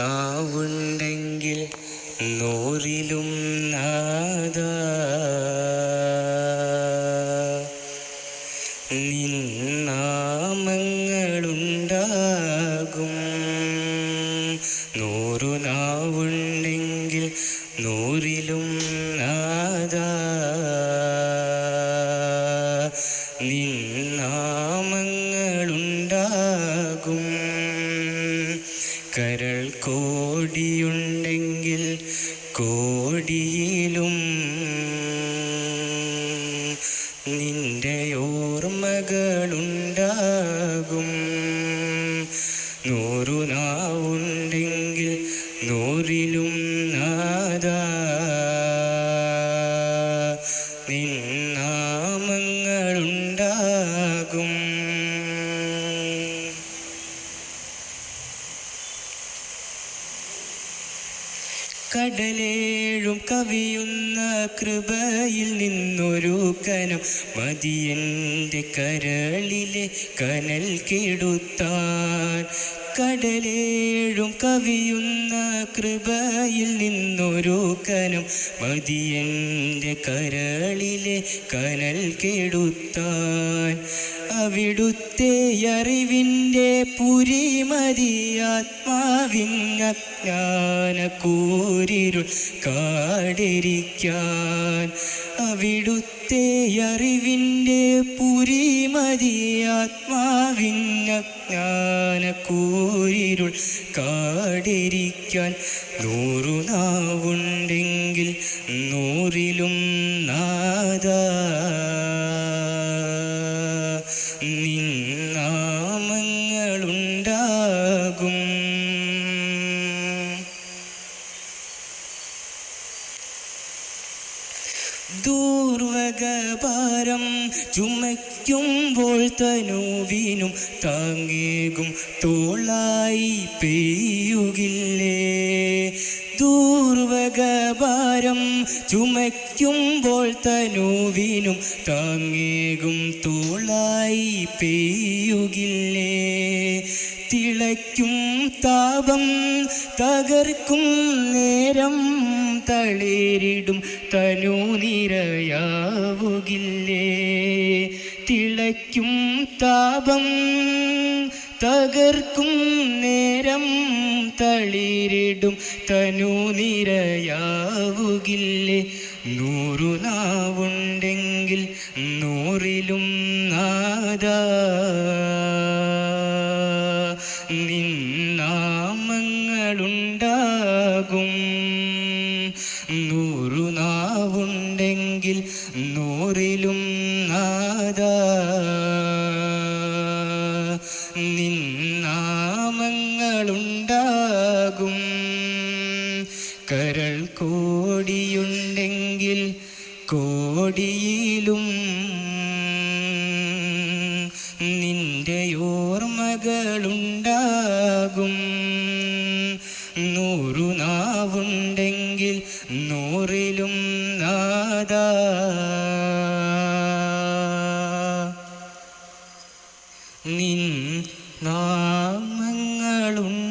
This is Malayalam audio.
നാവുണ്ടെങ്കിൽ നൂറിലും കരൾ കോടിയുണ്ടെങ്കിൽ കോടിയിലും നിന്റെ ഓർമ്മകളുണ്ടാകും. നൂറു നാവുണ്ടെങ്കിൽ നൂറിലും കടലേഴും കവിയുന്ന കൃപയിൽ നിന്നൊരു കനം മതിയന്റെ കരളിലെ കനൽ കെടുത്താൻ. കടലേഴും കവിയുന്ന കൃപയിൽ നിന്നൊരു കനം മതിയന്റെ കരളിലെ കനൽ കെടുത്താൻ. അവിടുത്തെ അറിവിന്റെ പുരിമതി ആത്മാവിങ്ങജ്ഞാനക്കൂരിരുൾ കൂരിരുൾ കാടിരിക്കാൻ. അവിടുത്തെ അറിവിന്റെ പുരിമതി ആത്മാവിങ്ങജ്ഞാനക്കൂരിരുൾ കൂരിരുൾ കാടിരിക്കാൻ. നൂറുനാവുണ്ടെങ്കിൽ നൂറിലും ദൂർവകഭാരം ചുമയ്ക്കുമ്പോൾ തനുവിനും താങ്ങേകും തോളായി പെയ്യുകില്ലേ? ദൂർവകഭാരം ചുമയ്ക്കുമ്പോൾ തനുവിനും താങ്ങേകും തോളായി പെയ്യുകില്ലേ? തിളയ്ക്കും താപം തകർക്കും നേരം തളിരിടും തനു നിരയാവുകില്ലേ? തിളയ്ക്കും താപം തകർക്കും നേരം തളിരിടും തനു നിരയാവുകില്ലേ? നൂറു നിന്നാമങ്ങളുണ്ടാകും. നൂറു നാവുണ്ടെങ്കിൽ നൂറിലും നാദ. നിന്നാമങ്ങളുണ്ടാകും. കരൾ കോടിയുണ്ടെങ്കിൽ കോടിയിലും ഓർമ്മകളുണ്ടാകും. നൂറു നാവുണ്ടെങ്കിൽ നൂറിലും നാദ. നിൻ നാമങ്ങളുണ്ട്